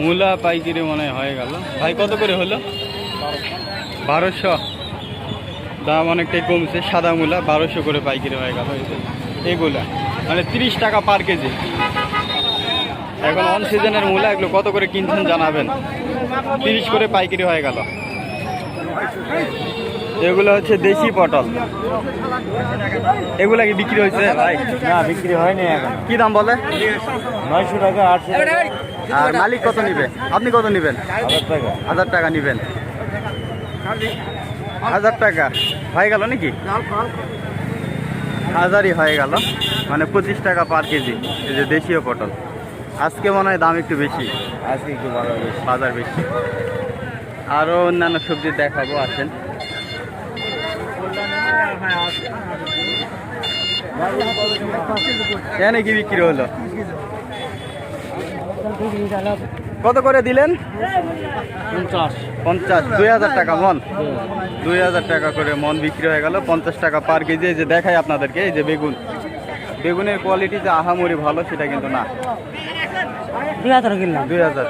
মূলা পাইকারি মনে হয় গেল। ভাই কত করে হলো? বারোশো। দাম অনেকটাই কমছে সাদা মূলা বারোশো করে পাইকারি হয়ে গেল। এগুলা মানে তিরিশ টাকা পার কেজি। এখন অন সিজনের মূলা এগুলো কত করে কিনছেন জানাবেন। তিরিশ করে পাইকারি হয়ে গেল। এগুলো হচ্ছে দেশি পটল। এগুলা কি বিক্রি হয়েছে? ভাই না বিক্রি হয়নি এখন। কি দাম বলে? নয়শো টাকা আটশো টাকা। আর মালিক কত নিবে? আপনি কত নিবেন? হাজার টাকা নিবেন। হাজার টাকা। হয়ে গেল নাকি? হাজারই হয়ে গেল। মানে পঁচিশ টাকা পার কেজি। এই যে দেশীয় পটল। আজকে মনে হয় দাম একটু বেশি। আজকে একটু বাজার বেশি। আরও অন্যান্য সবজি দেখাবো আসেন। এখানে কি বিক্রি হলো? কত করে দিলেন? পঞ্চাশ। দুই হাজার টাকা মন। দুই হাজার টাকা করে মন বিক্রি হয়ে গেল পঞ্চাশ টাকা পার কেজি। এই যে দেখাই আপনাদেরকে এই যে বেগুন। বেগুনের কোয়ালিটি যে আহামরি ভালো সেটা কিন্তু না। দুই হাজার কিনলাম। দুই হাজার।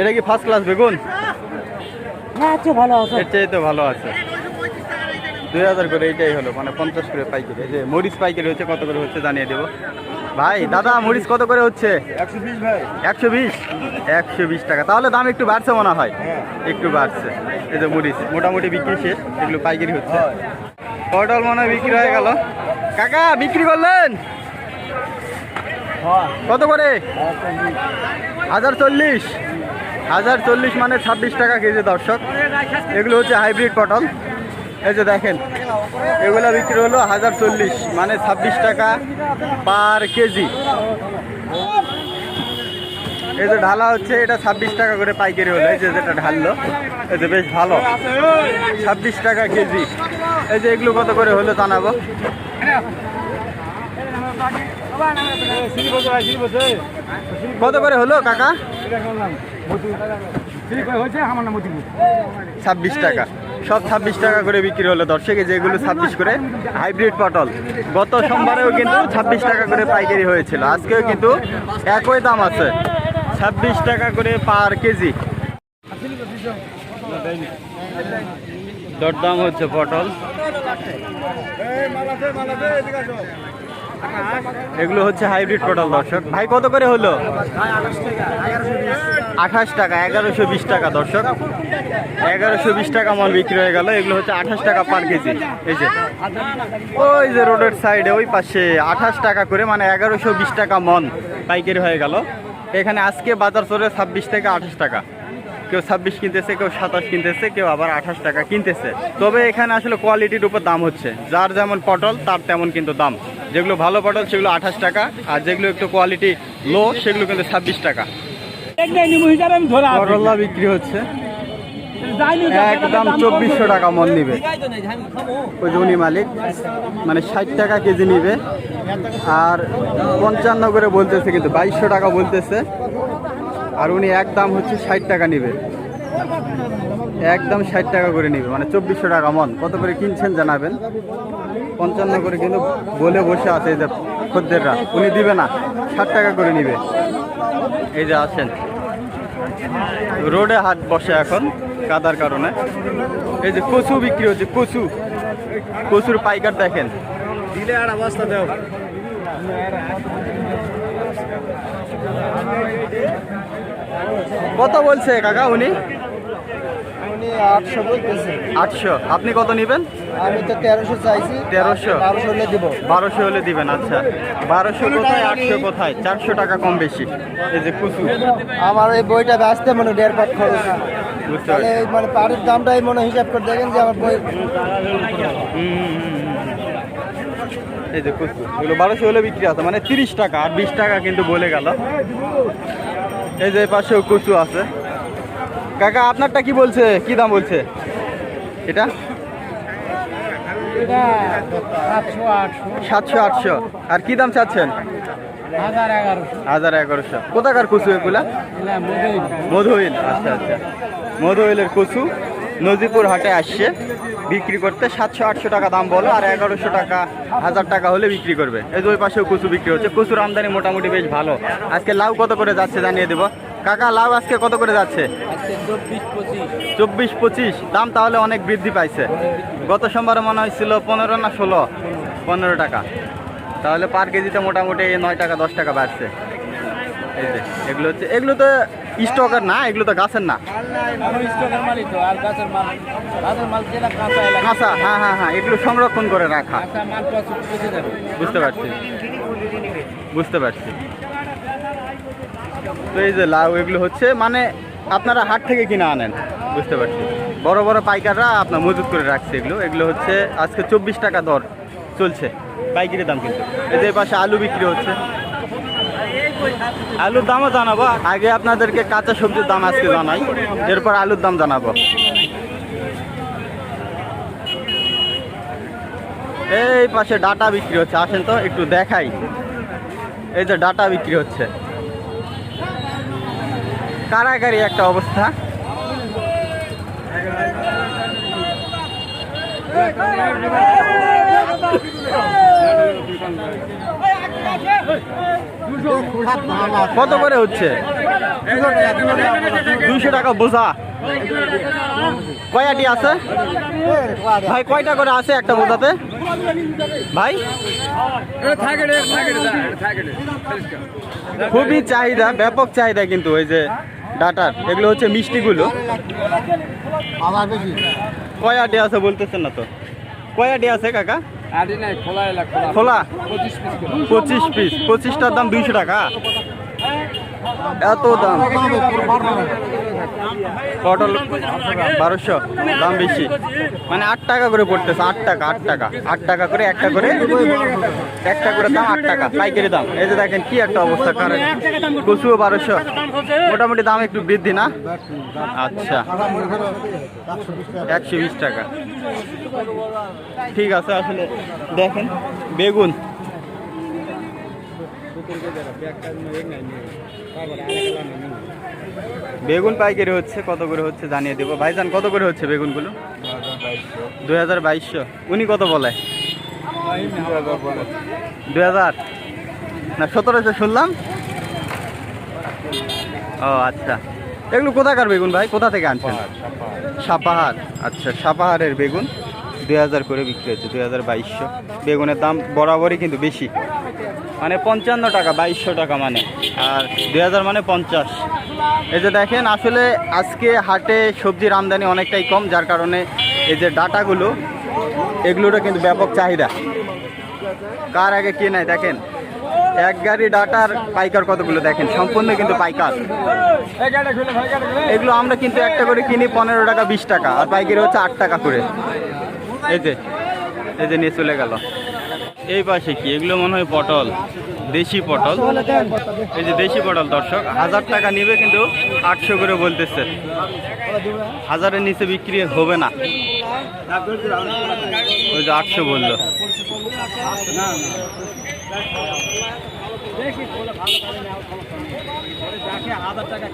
এটা কি ফার্স্ট ক্লাস বেগুন? হ্যাঁ ভালো আছে। এর ভালো আছে। দুই হাজার করে এইটাই হলো মানে পঞ্চাশ করে পাইকারি। এই যে মরিচ পাইকারি হচ্ছে কত করে হচ্ছে জানিয়ে দেবো। ভাই দাদা মরিচ কত করে হচ্ছে? একশো বিশ। ভাই একশো বিশ একশো বিশ টাকা। তাহলে দাম একটু বাড়ছে মনে হয়? একটু বাড়ছে। এই যে মরিচ। মোটামুটি বিক্রি শেষ এগুলো পাইকারি হচ্ছে। পটল মনে হয় বিক্রি হয়ে গেল। কাকা বিক্রি করলেন? কত করে? হাজার চল্লিশ। হাজার চল্লিশ মানে ছাব্বিশ টাকা কেজি দর্শক। এগুলো হচ্ছে হাইব্রিড পটল। এই যে দেখেন, এগুলো বিক্রি হলো হাজার চল্লিশ মানে ছাব্বিশ টাকা পার কেজি। এই যে ঢালা হচ্ছে, এটা ছাব্বিশ টাকা করে পাইকারি হলো, এই যে যেটা ঢাললো, এই যে বেশ ভালো। ছাব্বিশ টাকা কেজি। এই যে এগুলো কত করে হলো জানাব? কত করে হলো কাকা? ছাব্বিশ টাকা। সব ছাব্বিশ টাকা করে বিক্রি হলো দর্শকে যেগুলো ছাব্বিশ করে হাইব্রিড পটল। গত সোমবারেও কিন্তু ছাব্বিশ টাকা করে পাইকারি হয়েছিল। আজকেও কিন্তু একই দাম আছে। ছাব্বিশ টাকা করে পার কেজি। দরদাম হচ্ছে পটল। এগুলো হচ্ছে হাইব্রিড পটল, দর্শক। ভাই, কত করে হলো? আঠাশ টাকা, এগারোশো বিশ টাকা, দর্শক। এগারোশো বিশ টাকা মন বিক্রি হয়ে গেল। এগুলো হচ্ছে আঠাশ টাকা পার কেজি। এই যে, ওই যে রোডের সাইডে, ওই পাশে আঠাশ টাকা করে মানে এগারোশো বিশ টাকা মন পাইকারি হয়ে গেল। এখানে আজকে বাজার চলে ছাব্বিশ থেকে আঠাশ টাকা। কেউ ছাব্বিশ কিনতেছে কেউ সাতাশ কিনতেছে কেউ আবার আঠাশ টাকা কিনতেছে। তবে এখানে আসলে কোয়ালিটির উপর দাম হচ্ছে। যার যেমন পটল তার তেমন কিন্তু দাম। যেগুলো ভালো পটল সেগুলো আঠাশ টাকা আর যেগুলো একটু কোয়ালিটি লো সেগুলো কিন্তু ছাব্বিশ টাকা। করলা বিক্রি হচ্ছে। একদম চব্বিশশো টাকা মন নিবে। ওই মালিক মানে ষাট টাকা কেজি নিবে। আর পঞ্চান্ন করে বলতেছে কিন্তু বাইশশো টাকা বলতেছে। আর উনি এক দাম হচ্ছে ষাট টাকা নিবে। একদম ষাট টাকা করে নিবে মানে চব্বিশশো টাকা মন। কত করে কিনছেন জানাবেন? পঞ্চান্ন করে কিন্তু বলে বসে আছে এই যে খদ্দেররা। উনি দিবে না, ষাট টাকা করে নিবে। এই যে আছেন। রোডে হাট বসে এখন, কাদার কারণে। এই যে কচু বিক্রি হচ্ছে, কচু। কচুর পাইকার দেখেন। দিলে আর অবস্থা দেও। কত বলছে কাকা উনি? আটশো আপনি কত নেবেন? আমি তো তেরোশো চাইছি। 1300? বারোশো হলে দিব। বারোশো হলে দিবেন আচ্ছা। বারোশো কোথায় আটশো কোথায়? চারশো টাকা কম বেশি। এই যে কুচু আমার এই বইটা বেচতে মনে দেড় পাট খরচ। তাহলে মানে পাড়ির দামটাই মনে হিসাব করে দেখেন যে আমার বই। এই যে কুচু এগুলো বারোশো হলে বিক্রি আছে। মানে তিরিশ টাকা আর বিশ টাকা কিন্তু বলে গেল। এই যে পাশেও কচু আছে। কাকা আপনারটা কি বলছে? কি দাম বলছে? এটা? সাতশো আটশো। আর কি দাম চাচ্ছেন? হাজার এগারোশো। কোথাকার কচু এগুলা? মধুইল আচ্ছা আচ্ছা। মধুইলের কচু। নজিপুর হাটে আসছে বিক্রি করতে সাতশো আটশো টাকা দাম বলো আর এগারোশো টাকা হাজার টাকা হলে বিক্রি করবে। এই দুই পাশেও কচু বিক্রি হচ্ছে কচুর আমদানি মোটামুটি বেশ ভালো। আজকে লাউ কত করে যাচ্ছে জানিয়ে দেবো। কাকা লাউ আজকে কত করে যাচ্ছে? চব্বিশ পঁচিশ। দাম তাহলে অনেক বৃদ্ধি পাইছে। গত সোমবারে মনে হয়েছিল পনেরো না ষোলো? পনেরো টাকা। তাহলে পার কেজিতে মোটামুটি নয় টাকা দশ টাকা বাড়ছে। এগুলো হচ্ছে এগুলো তো স্টকের না, এগুলো তো গাছের না। কাঁচা হ্যাঁ হ্যাঁ হ্যাঁ এগুলো সংরক্ষণ করে রাখা। বুঝতে পারছি। বুঝতে পারছি। তো এই যে লাউ, এগুলো হচ্ছে মানে আপনারা হাট থেকে কিনে আনেন। বুঝতে পারছি। বড় বড় পাইকাররা আপনার মজুত করে রাখছে এগুলো। এগুলো হচ্ছে, আজকে চব্বিশ টাকা দর চলছে। পাইকারি দাম কিন্তু। যে পাশে আলু বিক্রি হচ্ছে। আলুর দামও জানাব আগে আপনাদেরকে কাঁচা সবজির দাম আজকে জানাই এরপর আলুর দাম জানাব এই পাশে ডাটা বিক্রি হচ্ছে আসেন তো একটু দেখাই এই যে ডাটা বিক্রি হচ্ছে কারাগারি একটা অবস্থা কত করে হচ্ছে? দুশো টাকা বোঝা। কয়াটি আছে? ভাই, কয়টা করে আছে একটা বোঝাতে? ভাই? খুবই চাহিদা, ব্যাপক চাহিদা কিন্তু ওই যে ডাটার। এগুলো হচ্ছে মিষ্টিগুলো। কয়াটি আছে বলতেছেন না তো? কয়াটি আছে কাকা? খোলা পঁচিশ পিস পঁচিশটার দাম দুইশো টাকা? এত দাম। পটল বারোশো দাম বেশি। মানে আট টাকা করে পড়তেছে আট টাকা আট টাকা। আট টাকা করে একটা করে একটা করে দাম আট টাকা পাইকারি দাম। এই যে দেখেন কি একটা অবস্থা কারণ কচুও বারোশো। মোটামুটি দাম একটু বৃদ্ধি না? আচ্ছা। একশো বিশ টাকা। ঠিক আছে আসলে দেখেন বেগুন। বেগুন পাইকারি হচ্ছে, কত করে হচ্ছে জানিয়ে দেবো। ভাইজান, কত করে হচ্ছে বেগুনগুলো? দুই হাজার বাইশশো। উনি কত বলে? দুই হাজার। না, সতেরোশো শুনলাম। ও আচ্ছা। এগুলো কোথাকার বেগুন ভাই? কোথা থেকে আনছেন? সাপাহার। আচ্ছা সাপাহারের বেগুন। দুই হাজার করে বিক্রি হচ্ছে, দুই হাজার বাইশশো। বেগুনের দাম বরাবরই কিন্তু বেশি। মানে পঞ্চান্ন টাকা, বাইশশো টাকা মানে। আর দুই হাজার মানে পঞ্চাশ। এই যে দেখেন, আসলে আজকে হাটে সবজির আমদানি অনেকটাই কম, যার কারণে এই যে ডাটাগুলো, এগুলোরও কিন্তু ব্যাপক চাহিদা। কার আগে কে নাই দেখেন? এক গাড়ি ডাটার পাইকার কতগুলো, দেখেন? সম্পূর্ণ কিন্তু পাইকার। এগুলো আমরা কিন্তু একটা করে কিনি পনেরো টাকা, বিশ টাকা, আর পাইকারি হচ্ছে আট টাকা করে। এই যে এই যে নিয়ে চলে গেল। এই পাশে কি? এগুলো মনে হয় পটল দেশি পটল। এই যে দেশি পটল দর্শক হাজার টাকা নিবে কিন্তু আটশো করে বলতেছে। হাজারের নিচে বিক্রি হবে না। ওই যে আটশো বলল।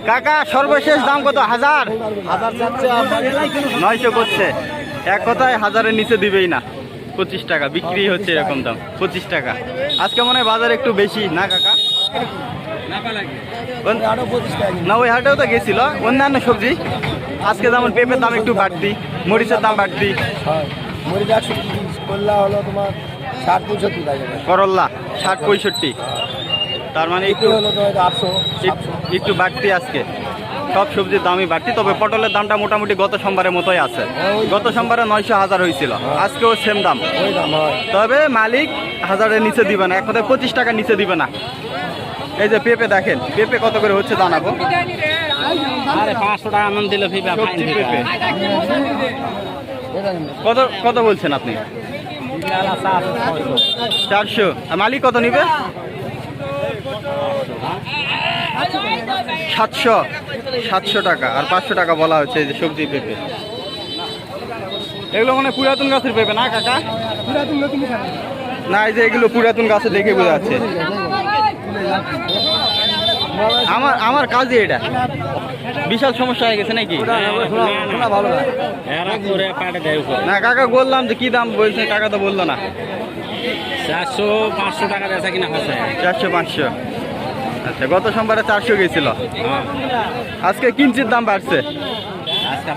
কাকা সর্বশেষ দাম কত? হাজার? নয়শো করছে। এক কথায় হাজারের নিচে দিবেই না। পঁচিশ টাকা বিক্রি হচ্ছে এরকম দাম পঁচিশ টাকা। আজকে মনে হয় বাজার একটু বেশি না কাকা? না ওই হাটেও তো গেছিল অন্যান্য সবজি। আজকে যেমন পেঁপের দাম একটু বাড়তি মরিচের দাম বাড়তি। করল্লা ষাট পঁয়ষট্টি তার মানে একটু একটু বাড়তি আজকে। সব সবজির দামই বাড়তি তবে পটলের দামটা মোটামুটি গত সোমবারের মতোই আছে। গত সোমবারে নয়শো হাজার হয়েছিল আজকেও সেম দাম। তবে মালিক হাজারের নিচে দিবে না এক কথায় পঁচিশ টাকার নিচে দিবে না। এই যে পেঁপে দেখেন পেঁপে কত করে হচ্ছে জানাব? আরে পাঁচশো টাকা আনন্দ দিল পেঁপে। কত কত বলছেন আপনি? চারশো। মালিক কত নিবে? সাতশো সাতশো টাকা। আর পাঁচশো টাকা বলা হচ্ছে এই যে সবজি পেঁপে। এগুলো মানে পুরাতন গাছের পেঁপে না কাকা? না এই যে এগুলো পুরাতন গাছে দেখে বোঝা যাচ্ছে। আমার আমার কাজই এটা। বিশাল সমস্যা হয়ে গেছে নাকি? না কাকা বললাম যে কি দাম বলছে কাকা তো বলল না। চারশো পাঁচশো টাকা বেচা কিনা চারশো পাঁচশো। আচ্ছা গত সোমবারে চারশো গেছিল। আজকে কিঞ্চিত দাম বাড়ছে?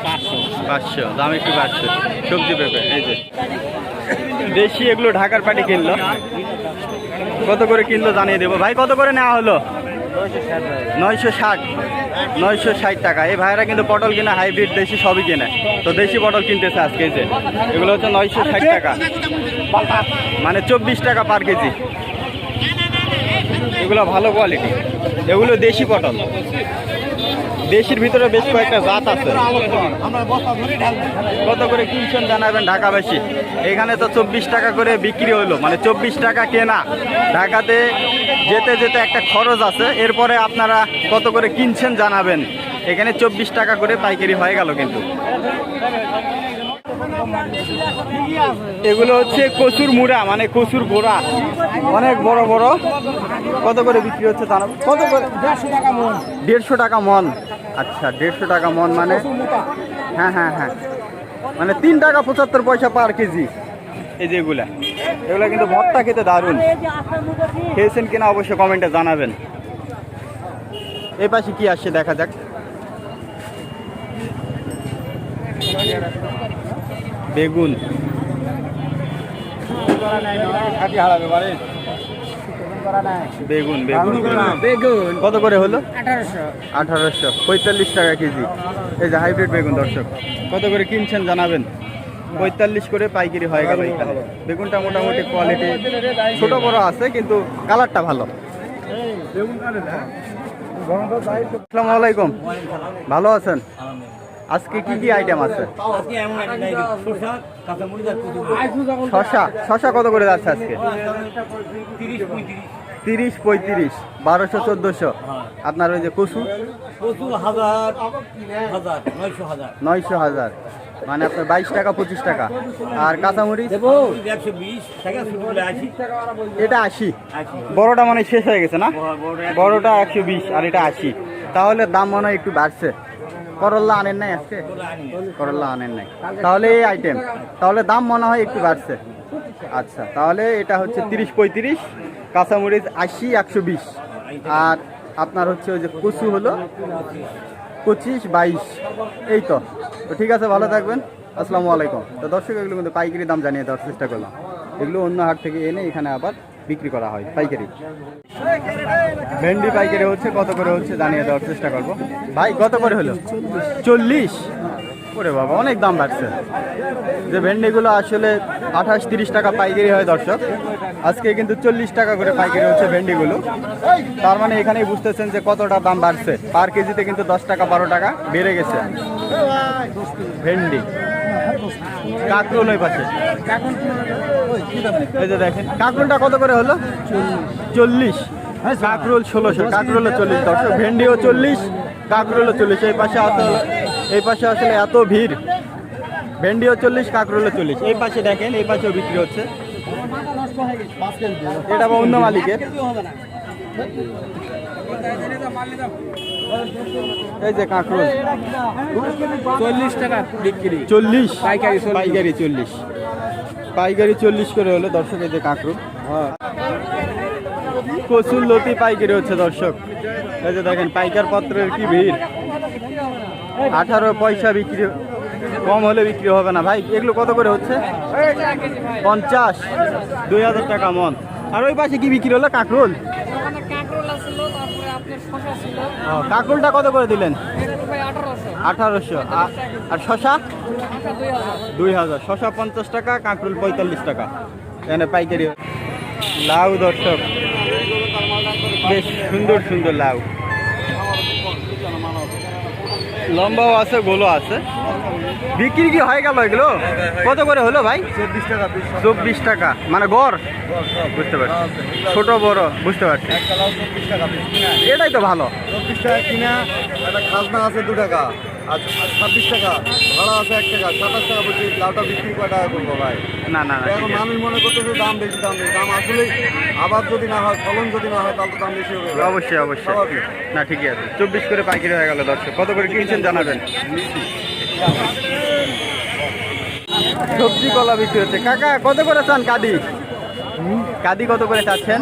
পাঁচশো। পাঁচশো দাম একটু বাড়ছে। সবজি পেঁপে এই যে। দেশি এগুলো ঢাকার পাটি কিনলো। কত করে কিনলো জানিয়ে দেবো। ভাই কত করে নেওয়া হলো? নয়শো ষাট। নয়শো ষাট টাকা। এই ভাইরা কিন্তু পটল কিনে হাইব্রিড দেশি সবই কিনে। তো দেশি পটল কিনতেছে আজকে যে। এগুলো হচ্ছে নয়শো ষাট টাকা। মানে চব্বিশ টাকা পার কেজি। এগুলো ভালো কোয়ালিটি এগুলো দেশি পটল দেশির ভিতরে বেশ কয়েকটা জাত আছে। কত করে কিনছেন জানাবেন ঢাকাবাসী এখানে তো চব্বিশ টাকা করে বিক্রি হলো। মানে চব্বিশ টাকা কেনা। ঢাকাতে যেতে যেতে একটা খরচ আছে। এরপরে আপনারা কত করে কিনছেন জানাবেন। এখানে চব্বিশ টাকা করে পাইকারি হয়ে গেল কিন্তু। এগুলো হচ্ছে কচুর মুড়া মানে কচুর গোড়া। অনেক বড় বড়। কত করে বিক্রি হচ্ছে জানাবেন কত করে? দেড়শো টাকা মন। আচ্ছা দেড়শো টাকা মন মানে? হ্যাঁ হ্যাঁ হ্যাঁ। মানে তিন টাকা পঁচাত্তর পয়সা পার কেজি। এই যে এগুলা। এগুলা কিন্তু ভর্তা খেতে দারুণ। খেয়েছেন কিনা অবশ্যই কমেন্টে জানাবেন। এই পাশে কি আসছে দেখা যাক। বেগুন। হারাবে বেগুন। বেগুন বেগুন। কত করে হলো? আঠারোশো। আঠারোশো। পঁয়তাল্লিশ টাকা কেজি। এই যে হাইব্রিড বেগুন দর্শক। কত করে কিনছেন জানাবেন? পঁয়তাল্লিশ করে পাইকারি হয়ে গেল এখানে। বেগুনটা মোটামুটি কোয়ালিটি ছোট বড় আছে কিন্তু কালারটা ভালো। আসসালামু আলাইকুম। ভালো আছেন? আজকে কি কি আইটেম আছে? শশা শশা কত করে যাচ্ছে আজকে? তিরিশ পঁয়ত্রিশ। বারোশো চোদ্দোশো। আপনার ওই যে কচু? হাজার হাজার নয়শো হাজার। মানে আপনার বাইশ টাকা পঁচিশ টাকা। আর কাঁচামরিচ? এটা আশি। বড়টা মানে শেষ হয়ে গেছে না? বড়টা একশো বিশ আর এটা আশি। তাহলে দাম মনে হয় একটু বাড়ছে। করল্লা আনেন নাই আজকে? করল্লা আনেন নাই। তাহলে এই আইটেম তাহলে দাম মনে হয় একটু বাড়ছে। আচ্ছা তাহলে এটা হচ্ছে তিরিশ পঁয়ত্রিশ, কাঁচামরিচ আশি, একশো বিশ। আর আপনার হচ্ছে ওই যে কচু হলো পঁচিশ বাইশ। এই তো। তো ঠিক আছে, ভালো থাকবেন। আসসালামু আলাইকুম। তো দর্শক, এগুলো কিন্তু পাইকারি দাম জানিয়ে দেওয়ার চেষ্টা করলাম। এগুলো অন্য হাট থেকে এনে এখানে আবার বিক্রি করা হয়, পাইকারি। ভেন্ডি পাইকারি হচ্ছে, কত করে হচ্ছে জানিয়ে দেওয়ার চেষ্টা করব। ভাই, কত করে হলো? চল্লিশ। ওরে বাবা, অনেক দাম বাড়ছে যে ভেন্ডিগুলো আসলে আঠাশ, তিরিশ টাকা পাইকারি হয় দর্শক, আজকে কিন্তু চল্লিশ টাকা করে পাইকারি হচ্ছে ভেন্ডিগুলো। তার মানে এখানেই বুঝতেছেন যে কতটা দাম বাড়ছে। পার কেজিতে কিন্তু দশ টাকা, বারো টাকা বেড়ে গেছে। ভেন্ডি। কাকরোল ওই পাশে। এই যে দেখেন, কাকরোলটা কত করে হলো? চল্লিশ। কাকরোল ষোলোশো, কাকরোলও চল্লিশ, দর্শক, ভেন্ডিও চল্লিশ, কাকরোলও চল্লিশ। এই পাশে আসলে এই পাশে আসলে এত ভিড়। ভেন্ডিও চল্লিশ, কাকরোলও চল্লিশ। এই পাশে দেখেন, এই পাশেও বিক্রি হচ্ছে। এটা আবার অন্য মালিকের। এই যে কাঁকরোল। চল্লিশ টাকা বিক্রি। চল্লিশ? পাইকারি পাইকারি চল্লিশ। পাইকারি চল্লিশ করে হলো দর্শক এই যে কাঁকরুল। কচুর লতি পাইকারি হচ্ছে দর্শক। এই যে দেখেন পাইকার পত্রের কি ভিড়? আঠারো পয়সা বিক্রি কম হলে বিক্রি হবে না। ভাই এগুলো কত করে হচ্ছে? পঞ্চাশ। দুই হাজার টাকা মন। আর ওই পাশে কি বিক্রি হলো? কাঁকরোল? কাঁকরোলটা কত করে দিলেন? আঠারোশো। আর শশা? শশা দুই হাজার। শশা পঞ্চাশ টাকা কাঁকরুল পঁয়তাল্লিশ টাকা। এখানে পাইকারি। লাউ দর্শক। বেশ সুন্দর সুন্দর লাউ। লম্বাও আছে গোলও আছে। বিক্রি কি হয়ে গেল এগুলো? কত করে হলো ভাই? চব্বিশ টাকা চব্বিশ টাকা। মানে গড়? বুঝতে পারছি। ছোট বড় বুঝতে পারছি। এটাই তো ভালো। চব্বিশ টাকা কিনা একটা খাজনা আছে দু টাকা। আচ্ছা ছাব্বিশ টাকা ভাড়া আছে এক টাকা। সাতাশ টাকা বলছি লাউটা বিক্রি কয় টাকা করব ভাই? না না এখন মানুষ মনে করতেছে দাম বেশি দাম বেশি। দাম আসলে আবার যদি না হয় ফলন যদি না হয় তাহলে দাম বেশি হবে অবশ্যই অবশ্যই। না ঠিকই আছে। চব্বিশ করে পাইকারি হয়ে গেল দর্শক। কত করে কিনছেন জানাবেন? সবজি কলা বিক্রি হচ্ছে। কাকা কত করে চান কাদি? কাদি কত করে চাচ্ছেন?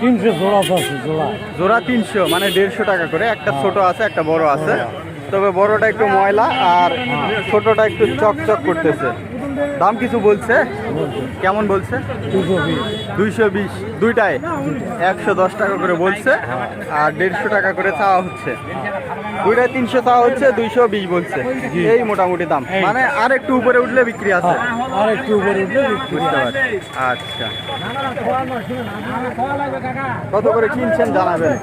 তিনশো জোড়া আছে জোড়া। জোড়া তিনশো মানে দেড়শো টাকা করে। একটা ছোট আছে একটা বড় আছে। তবে বড়টা একটু ময়লা আর ছোটটা একটু চকচক করতেছে। দাম কিছু বলছে? কেমন বলছে? দুইশো বিশ। দুইটায়? একশো দশ টাকা করে বলছে আর দেড়শো টাকা করে চাওয়া হচ্ছে। দুইটায় তিনশো চাওয়া হচ্ছে দুইশো বিশ বলছে। এই মোটামুটি দাম। মানে আর একটু উপরে উঠলে বিক্রি আছে। আর একটু উপরে উঠলে বুঝতে পারছি। আচ্ছা। কত করে কিনছেন জানাবেন?